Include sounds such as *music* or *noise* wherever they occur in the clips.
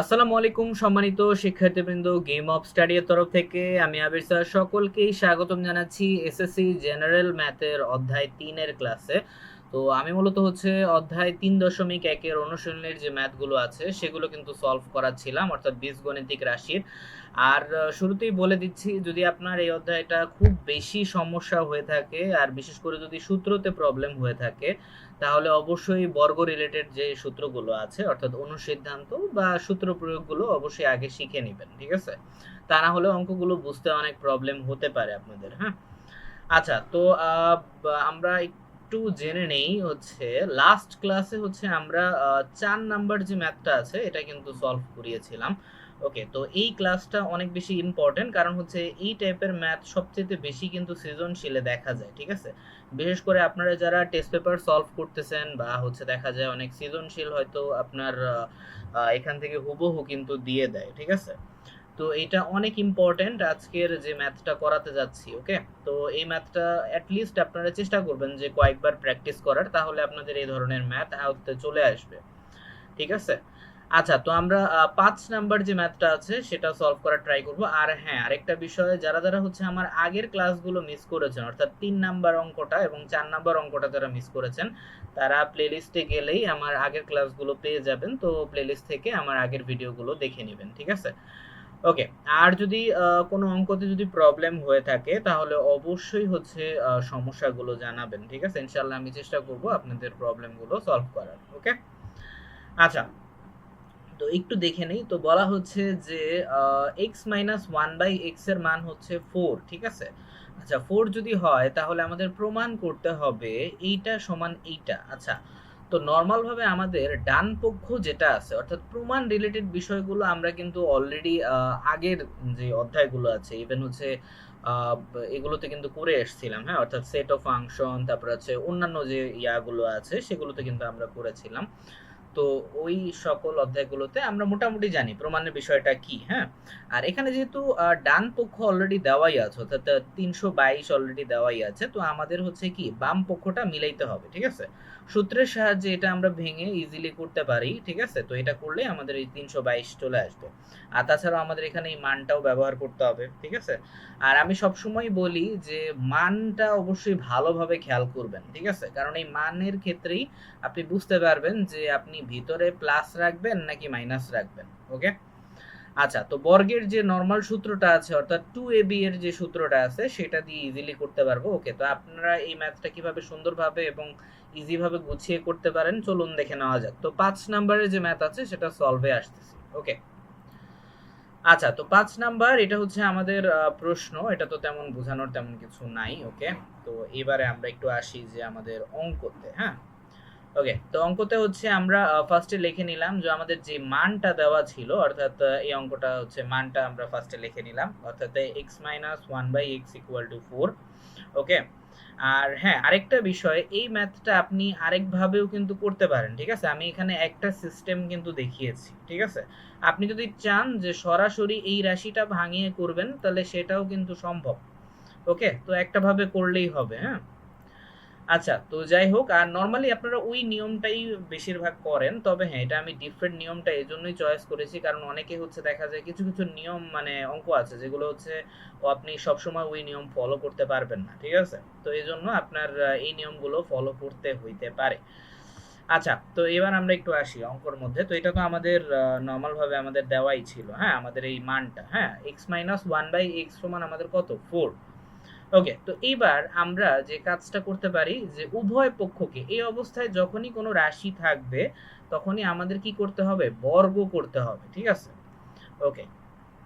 আসসালামু আলাইকুম সম্মানিত শিক্ষার্থীবৃন্দ গেম অফ স্টাডির তরফ থেকে। আমি আবির স্যার, সকলকেই স্বাগতম জানাচ্ছি এসএসসি জেনারেল ম্যাথের অধ্যায় তিনের ক্লাসে তো আমি মূলত হচ্ছে অধ্যায় তিন দশমিক একের অনুশীলনের যে ম্যাথগুলো আছে, সেগুলো কিন্তু সলভ করাচ্ছিলাম অর্থাৎ বীজগণিতিক রাশির। আর শুরুতেই বলে দিচ্ছি, যদি আপনার এই অধ্যায়টা খুব বেশি সমস্যা হয়ে থাকে, আর বিশেষ করে যদি সূত্রতে প্রবলেম হয়ে থাকে, তাহলে অবশ্যই বর্গ রিলেটেড যে সূত্রগুলো আছে, অর্থাৎ অনুসিদ্ধান্ত বা সূত্র প্রয়োগগুলো অবশ্যই আগে শিখে নেবেন, ঠিক আছে? তা না হলে অঙ্কগুলো বুঝতে অনেক প্রবলেম হতে পারে আপনাদের হ্যাঁ? আচ্ছা তো আমরা একটু জেনে নেই হচ্ছে লাস্ট ক্লাসে হচ্ছে আমরা চার নাম্বার যে ম্যাথটা আছে, এটা কিন্তু সলভ করিয়েছিলাম। ওকে তো এই ক্লাসটা অনেক বেশি ইম্পর্টেন্ট কারণ হচ্ছে এই টাইপের ম্যাথ সবচেয়ে বেশি কিন্তু সৃজনশীলে দেখা যায়, ঠিক আছে? বিশেষ করে আপনারা যারা টেস্ট পেপার সলভ করতেছেন বা হচ্ছে দেখা যায় অনেক সৃজনশীল হয়তো আপনার এখান থেকে হুবহু কিন্তু দিয়ে দেয়, ঠিক আছে? তো এটা অনেক ইম্পর্টেন্ট আজকের যে ম্যাথটা করাতে যাচ্ছি ওকে তো এই ম্যাথটা অ্যাটলিস্ট আপনারা চেষ্টা করবেন যে কয়েকবার প্র্যাকটিস করার, তাহলে আপনাদের এই ধরনের ম্যাথ আয়ত্তে চলে আসবে, ঠিক আছে? আচ্ছা তো আমরা পাঁচ নাম্বার যে ম্যাথটা আছে, সেটা সলভ করার ট্রাই করব। আর হ্যাঁ আরেকটা বিষয়, যারা যারা হচ্ছে আমার আগের ক্লাসগুলো মিস করেছেন, অর্থাৎ তিন নাম্বার অঙ্কটা এবং চার নাম্বার অঙ্কটা যারা মিস করেছেন, তারা প্লেলিস্টে গেলেই আমার আগের ক্লাসগুলো পেয়ে যাবেন। তো প্লেলিস্ট থেকে আমার আগের ভিডিওগুলো দেখে নেবেন, ঠিক আছে? ওকে আর যদি কোনো অঙ্কতে যদি প্রবলেম হয়ে থাকে, তাহলে অবশ্যই হচ্ছে সমস্যাগুলো জানাবেন, ঠিক আছে? ইনশাল্লাহ আমি চেষ্টা করব আপনাদের প্রবলেমগুলো সলভ করার ওকে আচ্ছা তো একটু দেখে নেই, তো বলা হচ্ছে যে এক্স মাইনাস ওয়ান বাই এক্সের মান হচ্ছে ফোর ঠিক আছে? আচ্ছা ফোর যদি হয়, তাহলে আমাদের প্রমাণ করতে হবে, এইটা সমান এইটা আচ্ছা তো নর্মাল ভাবে আমাদের ডান পক্ষ যেটা আছে, অর্থাৎ প্রমাণ রিলেটেড বিষয়গুলো আমরা কিন্তু অলরেডি আগের যে অধ্যায়গুলো আছে ইভেন হচ্ছে এগুলোতে কিন্তু করে এসেছিলাম হ্যাঁ? অর্থাৎ সেট অফ ফাংশন তারপর হচ্ছে অন্যান্য যে ইয়াগুলো আছে, সেগুলোতে কিন্তু আমরা করেছিলাম। তো ওই সকল অধ্যায়গুলোতে আমরা মোটামুটি জানি প্রমাণের বিষয়টা কি হ্যাঁ? আর এখানে যেহেতু ডান পক্ষ অলরেডি দেওয়াই আছে, অর্থাৎ তিনশো বাইশ অলরেডি দেওয়াই আছে, তো আমাদের হচ্ছে কি, বাম পক্ষটা মিলাইতে হবে, ঠিক আছে? সূত্রের সাহায্যে এটা আমরা ভেঙে ইজিলি করতে পারি, ঠিক আছে? তো এটা করলে আমাদের এই তিনশো বাইশ চলে আসবে। আর তাছাড়াও আমাদের এখানে এই মানটাও ব্যবহার করতে হবে, ঠিক আছে? আর আমি সবসময় বলি যে মানটা অবশ্যই ভালোভাবে খেয়াল করবেন, ঠিক আছে? কারণ এই মানের ক্ষেত্রেই আপনি বুঝতে পারবেন যে আপনি ভিতরে প্লাস রাখবেন নাকি মাইনাস রাখবেন? ওকে আচ্ছা তো বর্গের যে নর্মাল সূত্রটা আছে, অর্থাৎ টু এ বি এর যে সূত্রটা আছে, সেটা দিয়ে ইজিলি করতে পারব। ওকে তো আপনারা এই ম্যাথটা কীভাবে সুন্দরভাবে এবং ইজি ভাবে গুছিয়ে করতে পারেন, চলুন দেখে নেওয়া যাক। তো পাঁচ নাম্বারের যে ম্যাথ আছে, সেটা সলভে আসতেছি। ওকে আচ্ছা তো পাঁচ নাম্বার এটা হচ্ছে আমাদের প্রশ্ন। এটা তো তেমন বোঝানোর তেমন কিছু নাই। ওকে তো এবারে আমরা একটু আসি যে আমাদের অঙ্কতে হ্যাঁ? ওকে তো অঙ্কতে হচ্ছে আমরা ফার্স্টে লিখে নিলাম যে আমাদের যে মানটা দেওয়া ছিল, অর্থাৎ এই অঙ্কটা হচ্ছে মানটা আমরা ফার্স্টে লিখে নিলাম, অর্থাৎ x minus one by x equal to four okay আর হ্যাঁ আরেকটা বিষয়, এই ম্যাথটা আপনি আরেকভাবেও কিন্তু করতে পারেন, ঠিক আছে? আমি এখানে একটা সিস্টেম কিন্তু দেখিয়েছি, ঠিক আছে? আপনি যদি চান যে সরাসরি এই রাশিটা ভাঙিয়ে করবেন, তাহলে সেটাও কিন্তু সম্ভব ওকে তো একটা ভাবে করলেই হবে হ্যাঁ? আচ্ছা তো যাই হোক, আর নর্মালি আপনারা ওই নিয়মটাই বেশিরভাগ করেন, তবে হ্যাঁ এটা আমি ডিফারেন্ট নিয়মটা এই জন্যই চয়েস করেছি, কারণ অনেকে হচ্ছে দেখা যায় কিছু কিছু নিয়ম মানে অঙ্ক আছে, যেগুলো হচ্ছে আপনি সবসময় ওই নিয়ম ফলো করতে পারবেন না, ঠিক আছে? তো এই জন্য আপনার এই নিয়মগুলো ফলো করতে হইতে পারে। আচ্ছা তো এবার আমরা একটু আসি অঙ্কর মধ্যে, তো এটা তো আমাদের নর্মালভাবে আমাদের দেওয়াই ছিল হ্যাঁ? আমাদের এই মানটা হ্যাঁ? X minus one by x সমান আমাদের কত? ফোর ওকে তো এইবার আমরা যে কাজটা করতে পারি যে উভয় পক্ষকে, এই অবস্থায় যখনই কোনো রাশি থাকবে, তখনই আমাদের কি করতে হবে? বর্গ করতে হবে, ঠিক আছে? ওকে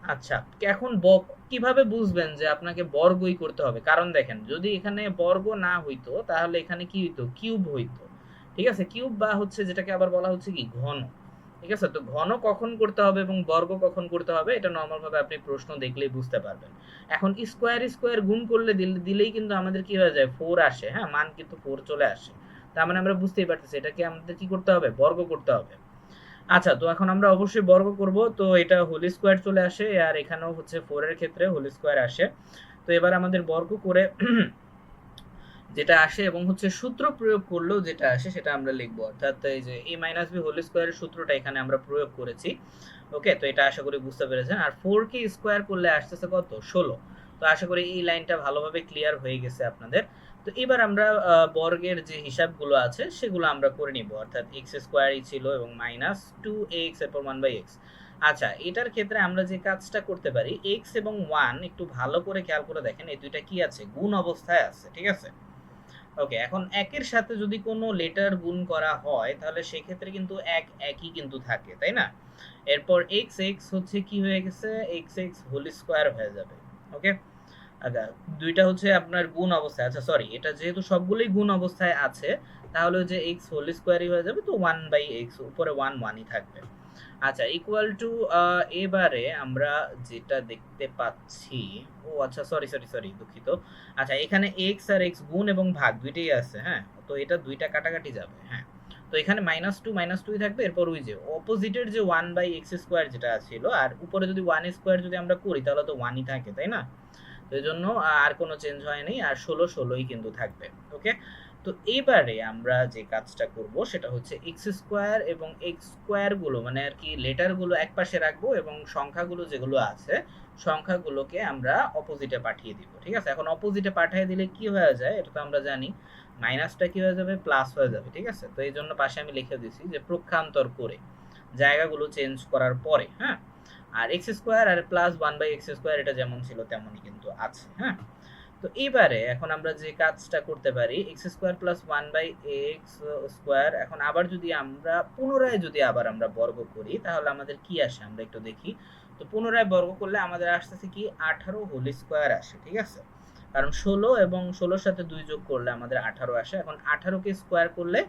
আচ্ছা এখন ব- কীভাবে বুঝবেন যে আপনাকে বর্গই করতে হবে? কারণ দেখেন, যদি এখানে বর্গ না হইতো, তাহলে এখানে কি হইতো? কিউব হইতো, ঠিক আছে? কিউব বা হচ্ছে যেটাকে আবার বলা হচ্ছে কি? ঘন। ঠিক আছে, তো ঘন কখন করতে হবে এবং বর্গ কখন করতে হবে, এটা নর্মাল ভাবে আপনি প্রশ্ন দেখলেই বুঝতে পারবেন। এখন স্কোয়ার স্কোয়ার গুণ করলে দিল- দিলেই কিন্তু আমাদের কি হয়ে যায়? ফোর আসে হ্যাঁ? মান কিন্তু ফোর চলে আসে। তার মানে আমরা বুঝতেই পারতেছি, এটাকে আমাদের কি করতে হবে? বর্গ করতে হবে। আচ্ছা তো এখন আমরা অবশ্যই বর্গ করব, তো এটা হোল স্কোয়ার চলে আসে, আর এখানেও হচ্ছে ফোর এর ক্ষেত্রে হোল স্কোয়ার আসে। তো এবার আমাদের বর্গ করে যেটা আসে এবং হচ্ছে সূত্র প্রয়োগ করলেও যেটা আসে সেটা আমরা লিখব। অর্থাৎ এই যে এ মাইনাস বি হোল স্কোয়ারের সূত্রটা এখানে আমরা প্রয়োগ করেছি। ওকে, তো এটা আশা করি বুঝতে পেরেছেন। আর ফোর কে স্কোয়ার করলে আসতেছে কত? ষোলো। তো আশা করি এই লাইনটা ভালোভাবে ক্লিয়ার হয়ে গেছে আপনাদের। তো এবার আমরা বর্গের যে হিসাবগুলো আছে সেগুলো আমরা করে নিব। অর্থাৎ এক্স স্কোয়ারই ছিল এবং মাইনাস টু এক্স এরপর ওয়ান বাই এক্স আচ্ছা এটার ক্ষেত্রে আমরা যে কাজটা করতে পারি এক্স এবং ওয়ান একটু ভালো করে খেয়াল করে দেখেন, এই দুইটা কি আছে? গুণ অবস্থায় আছে, ঠিক আছে? ওকে এখন একের সাথে যদি কোনো লেটার গুণ করা হয়, তাহলে সেক্ষেত্রে কিন্তু এক একই কিন্তু থাকে, তাই না? এরপর এক্স এক্স হচ্ছে কি হয়ে গেছে? এক্স এক্স হোল স্কোয়ার হয়ে যাবে ওকে আচ্ছা দুইটা হচ্ছে আপনার গুণ অবস্থায় আচ্ছা সরি এটা যেহেতু সবগুলোই গুণ অবস্থায় আছে, তাহলে যে এক্স হোল স্কোয়ারই হয়ে যাবে, তো ওয়ান বাই এক্স উপরে ওয়ান ওয়ানই থাকবে। আচ্ছা ইকুয়াল টু এবারে আমরা যেটা দেখতে পাচ্ছি, ও আচ্ছা সরি সরি সরি দুঃখিত। আচ্ছা এখানে এক্স আর এক্স গুণ এবং ভাগ দুইটাই আছে হ্যাঁ? তো এটা দুইটা কাটাকাটি যাবে হ্যাঁ? তো এখানে মাইনাস টু মাইনাস টুই থাকবে, এরপর ওই যে অপোজিটের যে ওয়ান বাই এক্স স্কোয়ার যেটা ছিল, আর উপরে যদি ওয়ান স্কোয়ার যদি আমরা করি, তাহলে তো ওয়ানই থাকে, তাই না? তো এই জন্য আর কোনো চেঞ্জ হয়নি, আর ষোলো, ষোলোই কিন্তু থাকবে ওকে তো এবারে আমরা যে কাজটা করব সেটা হচ্ছে এক্স স্কোয়ার এবং এক্স স্কোয়ারগুলো মানে আর কি লেটারগুলো এক পাশে রাখব এবং সংখ্যাগুলো যেগুলো আছে, সংখ্যাগুলোকে আমরা অপোজিটে পাঠিয়ে দিব, ঠিক আছে? এখন অপোজিটে পাঠিয়ে দিলে কি হয়ে যায়? এটা তো আমরা জানি। মাইনাসটা কি হয়ে যাবে? প্লাস হয়ে যাবে, ঠিক আছে? তো এই জন্য পাশে আমি লিখে দিছি যে প্রক্ষান্তর করে জায়গাগুলো চেঞ্জ করার পরে হ্যাঁ? আর x square R plus one by x square এটা যেমন ছিল তেমনই কিন্তু আছে হ্যাঁ? তো এবারে এখন আমরা যে কাজটা করতে পারি x square plus one by x square এখন আবার যদি আমরা পুনরায় যদি আবার আমরা বর্গ করি, তাহলে আমাদের কি আসে? আমরা একটু দেখি। তো পুনরায় বর্গ করলে আমাদের আসতেছে কি? আঠারো হোল স্কোয়ার আসে, ঠিক আছে? কারণ ষোলো এবং ষোলোর সাথে দুই যোগ করলে আমাদের আঠারো আসে। এখন আঠারোকে স্কোয়ার করলে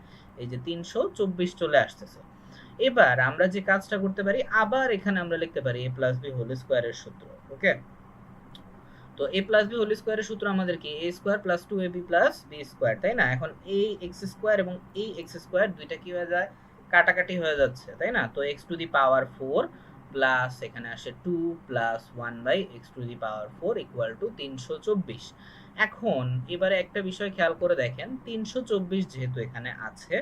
এই যে তিনশো চব্বিশ চলে আসতেছে। এবার আমরা যে কাজটা করতে পারি, আবার এখানে আমরা লিখতে পারি এ প্লাস বি হোল স্কোয়ারের সূত্র ওকে তো এ প্লাস বি হোল স্কোয়ারের সূত্র আমাদের কি? A square plus two a b plus b square তাই না? এখন এই এক্স স্কোয়ার এবং এই এক্স স্কোয়ার দুইটা কি হয়ে যায়? কাটাকাটি হয়ে যাচ্ছে, তাই না? তো x to the power four plus এখানে আসে two plus one by x to the power four equal to তিনশো চব্বিশ। এখন এবারে একটা বিষয় খেয়াল করে দেখেন, তিনশো চব্বিশ যেহেতু এখানে আছে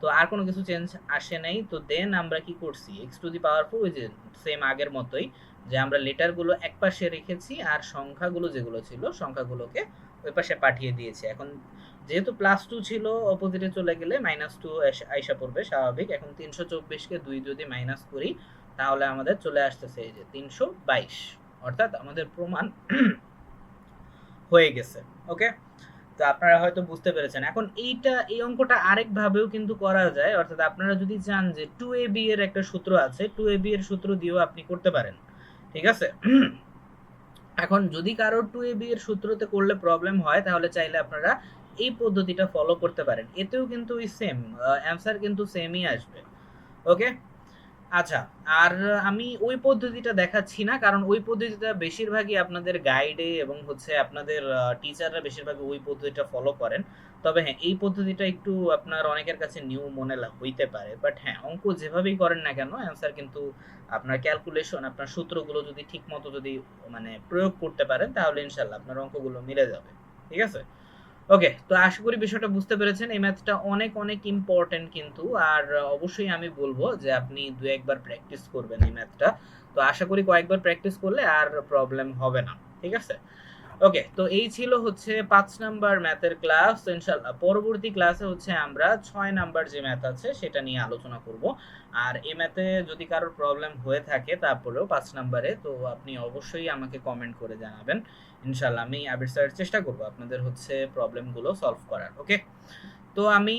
তো আর কোনো কিছু চেঞ্জ আসে নাই। তো দেন আমরা কি করছি? X to the power four ওই যে সেম আগের মতোই যে আমরা লেটারগুলো এক পাশে রেখেছি আর সংখ্যাগুলো যেগুলো ছিল সংখ্যাগুলোকে ওই পাশে পাঠিয়ে দিয়েছি। এখন যেহেতু প্লাস টু ছিল অপোজিটে চলে গেলে মাইনাস টু আইসা পড়বে স্বাভাবিক। এখন তিনশো চব্বিশকে দুই যদি মাইনাস করি তাহলে আমাদের চলে আসতেছে এই যে তিনশো বাইশ। অর্থাৎ আমাদের প্রমাণ *clears throat* হয়ে গেছে। ওকে তো আপনারা হয়তো বুঝতে পেরেছেন। এখন এইটা, এই অঙ্কটা আরেক ভাবেও কিন্তু করা যায়। অর্থাৎ আপনারা যদি চান যে টু এ বি এর একটা সূত্র আছে টু এ বি এর সূত্র দিয়েও আপনি করতে পারেন। ঠিক আছে? এখন যদি কারোর টু এ বি এর সূত্রতে করলে প্রবলেম হয়, তাহলে চাইলে আপনারা এই পদ্ধতিটা ফলো করতে পারেন। এতেও কিন্তু ওই সেম অ্যান্সার কিন্তু সেমই আসবে। ওকে আচ্ছা আর আমি ওই পদ্ধতিটা দেখাচ্ছি না, কারণ ওই পদ্ধতিটা বেশিরভাগই আপনাদের গাইডে এবং হচ্ছে আপনাদের টিচাররা বেশিরভাগই ওই পদ্ধতিটা ফলো করেন। তবে হ্যাঁ এই পদ্ধতিটা একটু আপনার অনেকের কাছে নিউ মনে হইতে পারে। বাট হ্যাঁ অঙ্ক যেভাবেই করেন না কেন অ্যান্সার কিন্তু আপনার ক্যালকুলেশন আপনার সূত্রগুলো যদি ঠিক মতো যদি মানে প্রয়োগ করতে পারেন, তাহলে ইনশাল্লাহ আপনার অঙ্কগুলো মিলে যাবে। ঠিক আছে? ওকে তো আশা করি বিষয়টা বুঝতে পেরেছেন। এই ম্যাথটা অনেক অনেক ইম্পর্টেন্ট কিন্তু। আর অবশ্যই আমি বলব যে আপনি দু একবার প্র্যাকটিস করবেন এই ম্যাথটা তো আশা করি কয়েকবার প্র্যাকটিস করলে আর প্রবলেম হবে না। ঠিক আছে? ওকে তো এই ছিল হচ্ছে পাঁচ নাম্বার ম্যাথের ক্লাস ইনশাল্লাহ পরবর্তী ক্লাসে হচ্ছে আমরা ছয় নাম্বার যে ম্যাথ আছে, সেটা নিয়ে আলোচনা করব। আর এই ম্যাথে যদি কারোর প্রবলেম হয়ে থাকে, তারপরেও পাঁচ নাম্বারে, তো আপনি অবশ্যই আমাকে কমেন্ট করে জানাবেন। ইনশাল্লাহ আমি আবির স্যারের চেষ্টা করব আপনাদের হচ্ছে প্রবলেমগুলো সলভ করার ওকে তো আমি